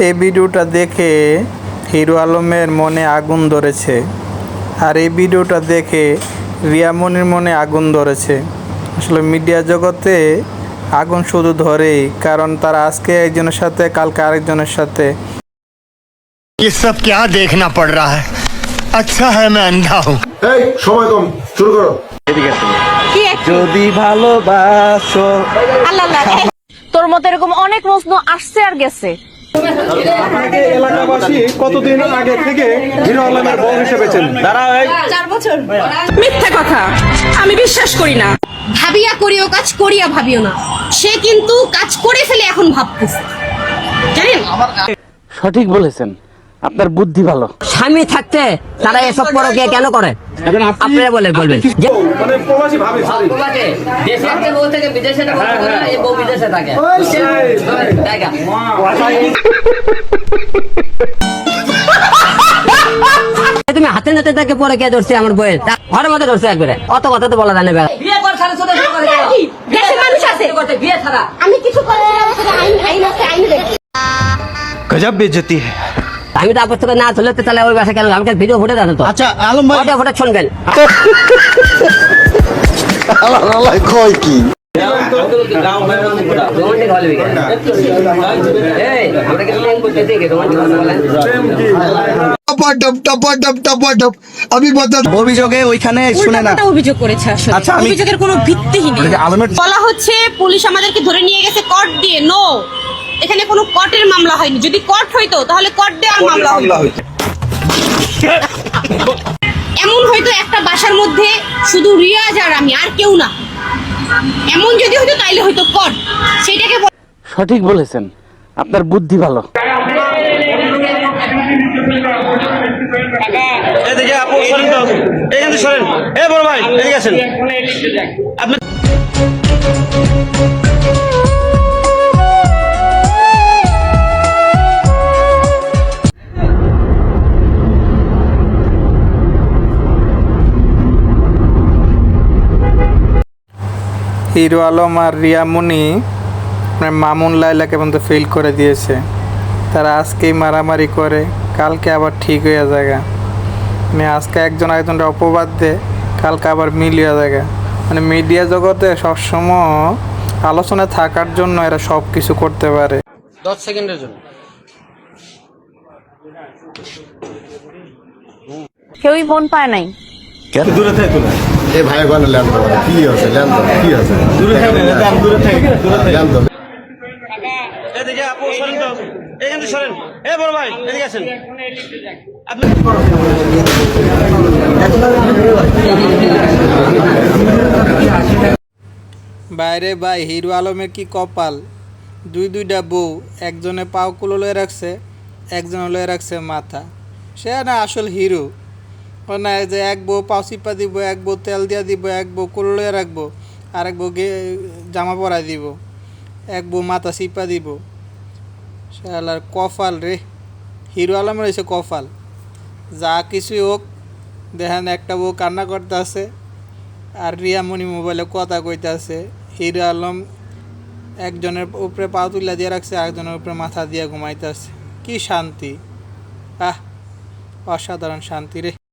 এই ভিডিওটা দেখে হিরো আলমের মনে আগুন ধরেছে আর এই ভিডিওটা দেখে রিয়ামনির মনে আগুন ধরেছে আসলে মিডিয়া জগতে আগুন শুধু ধরেই কারণ তারা আজকে একজনের সাথে কালকে আরেকজনের সাথে ये सब क्या देखना पड़ रहा है अच्छा है मैं अंधा हूँ এই সময় কম শুরু করো কি এক- যদি ভালোবাসো আল্লাহ আল্লাহ, এই, তোর মতো এরকম অনেক প্রশ্ন আসছে আর গেছে আগে এলাকাবাসী কতদিন আগে থেকে হিরো আলমের বউ হিসেবে চেনেন মিথ্যা কথা। আমি বিশ্বাস করি না। ভাবিয়া করিও কাজ করিয়া ভাবিও না। সে কিন্তু কাজ করে ফেলে এখন ভাবতেছে। জানেন? সঠিক বলেছেন। আপনার বুদ্ধি ভালো। স্বামী থাকতে তারা এসব পরকে কেন করে? আপনারা বলে বলবেন। যে মানে না, দেখা। তুমি হাতে নাতে তাকে পরে কে ধরছে আমার বইয়ের তা ঘরের মধ্যে ধরছে একবারে। অত কথা তো বলা বিয়ে ছাড়া। আমি কিছু করতে না আইন আইন আছে আইন গজব বেজতি আমি তো আপত্তি না চলে তাহলে ওই বাসা কেন আমাকে ভিডিও ফুটে জানো তো। আচ্ছা আলম ভাই। ওটা ফুটে শুনবেন। কয় কি অভিযোগে ওইখানে শুনে না। অভিযোগ করেছে আসলে। আচ্ছা, অভিযোগের কোনো ভিত্তিহীন বলা হচ্ছে পুলিশ আমাদেরকে ধরে নিয়ে গেছে কট দিয়ে। নো এখানে কোনো কটের মামলা হয়নি। যদি কট হইতো তাহলে কট দেওয়ার মামলা হইতো। এমন হয়তো একটা বাসার মধ্যে শুধু রিয়াজ আর আমি আর কেউ না। এমন যদি হয়তো তাইলে হয়তো কট সেটাকে সঠিক বলেছেন। আপনার বুদ্ধি ভালো। এদিকে আপু সরেন তো। এখান থেকে সরেন। এ বড় ভাই এদিকে আসেন। আপনি হিরো আলম আর রিয়ামণি মানে মামুন লাইলাকে পর্যন্ত ফেল করে দিয়েছে। তারা আজকেই মারামারি করে কালকে আবার ঠিক হয়ে যায় মানে আজকে একজন একজনের অপবাদ দেয় কালকে আবার মিলিয়ে যায় মানে মিডিয়া জগতে সবসময় আলোচনায় থাকার জন্য এরা সব কিছু করতে পারে। দশ সেকেন্ডের জন্য। কেউই ফোন পায় নাই। দূরে থেকে। তুলে এ ভাই ওখানে ল্যান্ড করো। কি আছে? ল্যান্ড কি আছে? দূরে থেকে দূরে থেকে দূরে থেকে। এদিকে আপু সরেন তো এখান সরেন। এ বড় ভাই এদিকে আসেন। আপনি বাইরে ভাই হিরো আলমের কি কপাল? দুই দুইটা বউ একজনে পাও কুলো লয়ে রাখছে একজনে লয়ে রাখছে মাথা। সে না আসল হিরো। না যে এক বউ পাও চিপা দিব, এক বউ তেল দিয়া দিব, এক বউ কুলো রাখব, আর এক বউ গে, জামা পরাই দিব, এক বউ মাথা চিপা দিব। শালার কফাল রে, হিরো আলম হয়েছে কফাল যা কিছুই হোক, দেখেন একটা বউ কান্না করতে আছে আর রিয়ামণি মোবাইলে কথা কইতে কইতাছে, হিরো আলম একজনের উপরে পা তুলে দিয়ে রাখছে, আরেকজনের উপরে মাথা দিয়ে ঘুমাইতেছে। কি শান্তি, আহ, অসাধারণ শান্তি রে।